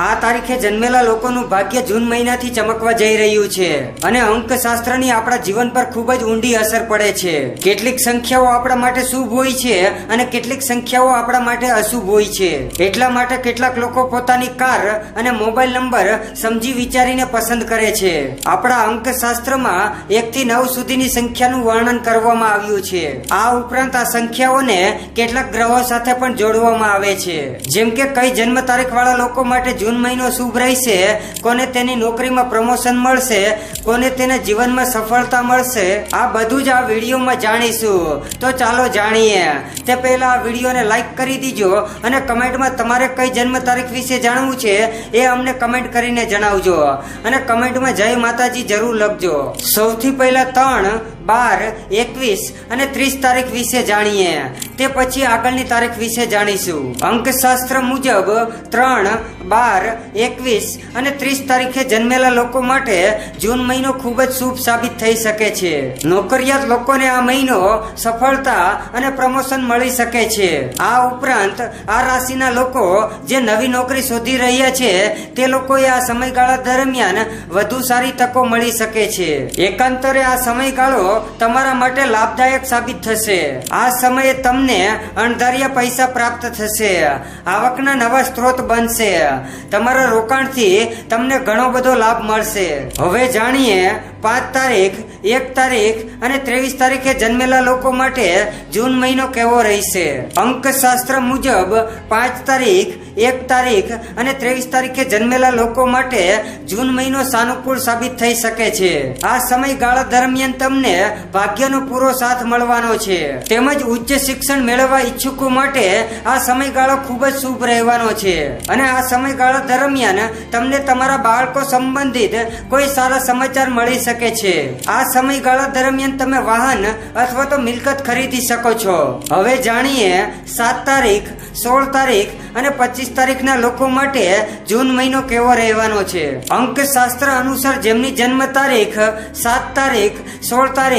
આ તારીખે જન્મેલા લોકોનું ભાગ્ય જૂન મહિનાથી ચમકવા જઈ રહ્યું છે. અને અંકશાસ્ત્રની આપણા જીવન પર ખૂબ જ ઊંડી અસર પડે છે. કેટલીક સંખ્યાઓ આપણા માટે શુભ હોય છે અને કેટલીક સંખ્યાઓ આપણા માટે અશુભ હોય છે. એટલા માટે કેટલાક લોકો પોતાની કાર અને મોબાઈલ નંબર સમજી વિચારીને પસંદ કરે છે. આપણા અંકશાસ્ત્રમાં એક થી નવ સુધીની સંખ્યાનું વર્ણન કરવામાં આવ્યું છે. આ ઉપરાંત આ સંખ્યાઓને કેટલાક ગ્રહો સાથે પણ જોડવામાં આવે છે. જેમ કે કઈ જન્મ તારીખ વાળા લોકો માટે જૂન મહિનો શુભ રહેશે, કોને તેની નોકરીમાં પ્રમોશન મળશે, કોને તેના જીવનમાં સફળતા મળશે, આ બધું જ આ વિડીયોમાં જાણીશું. તો ચાલો જાણીએ. તે પહેલા આ વિડીયોને લાઈક કરી દીજો અને કમેન્ટમાં તમારે કઈ જન્મ તારીખ વિશે જાણવું છે એ અમને કમેન્ટ કરીને જણાવજો. અને કમેન્ટમાં જય માતાજી જરૂર લખજો. સૌથી પહેલા ત્રણ બાર, એકવીસ અને ત્રીસ તારીખ વિશે જાણીએ. તે પછી આગળની તારીખ વિશે જાણીશું. અંકશાસ્ત્ર મુજબ ત્રણ, બાર, એકવીસ અને ત્રીસ તારીખે જન્મેલા લોકો માટે જૂન મહિનો ખૂબ જ શુભ સાબિત થઈ શકે છે. નોકરિયાત લોકોને આ મહિનો સફળતા અને પ્રમોશન મળી શકે છે. આ ઉપરાંત આ રાશિના લોકો જે નવી નોકરી શોધી રહ્યા છે, તે લોકોએ આ સમયગાળા દરમિયાન વધુ સારી તકો મળી શકે છે. એકાંતરે આ સમયગાળો તમારા માટે લાભદાયક સાબિત થશે. આ સમયે તમને અણધાર્યા પૈસા પ્રાપ્ત થશે. આવકના નવા સ્ત્રોત બનશે. તમારા રોકાણથી તમને ઘણો બધો લાભ મળશે. હવે જાણીએ, પાંચ તારીખ, એક તારીખ અને ત્રેવીસ તારીખે જન્મેલા લોકો માટે જૂન મહિનો કેવો રહેશે? અંકશાસ્ત્ર મુજબ, પાંચ તારીખ, એક તારીખ અને ત્રેવીસ તારીખે જન્મેલા લોકો માટે જૂન મહિનો સાનુકૂળ સાબિત થઈ શકે છે. આ સમયગાળા દરમિયાન તમને ભાગ્યનો પૂરો સાથ મળવાનો છે. તેમજ ઉચ્ચ શિક્ષણ મેળવવા ઈચ્છુકો માટે આ સમયગાળો ખૂબ જ શુભ રહેવાનો છે. અને આ સમયગાળા દરમિયાન તમને તમારા બાળકો સંબંધિત કોઈ સારા સમાચાર મળી શકે છે. આ સમયગાળા દરમિયાન તમે વાહન અથવા તો મિલકત ખરીદી શકો છો. હવે જાણીએ સાત તારીખ, સોળ તારીખ અને પચીસ તારીખના લોકો માટે જૂન મહિનો કેવો રહેવાનો છે. અંકશાસ્ત્ર અનુસાર જેમની જન્મ તારીખ સાત તારીખ, સોળ તારીખ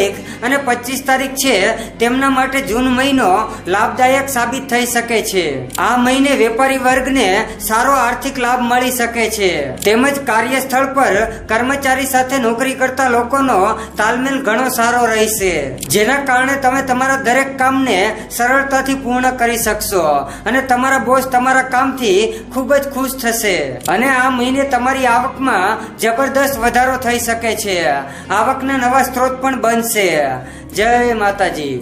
અને પચીસ તારીખ છે, તેમના માટે જૂન મહિનો લાભદાયક સાબિત થઈ શકે છે. આ મહિને વેપારી વર્ગને સારો આર્થિક લાભ મળી શકે છે. તેમજ કાર્યસ્થળ પર કર્મચારી સાથે નોકરી કરતા લોકોનો તાલમેલ ઘણો સારો રહેશે. જેના કારણે તમે તમારા દરેક કામને સરળતાથી પૂર્ણ કરી શકશો અને તમારા બોસ તમારા કામથી ખૂબ જ ખુશ થશે. અને આ મહિને તમારી આવકમાં જબરદસ્ત વધારો થઈ શકે છે. આવકના નવા સ્ત્રોત પણ બનશે જય માતાજી.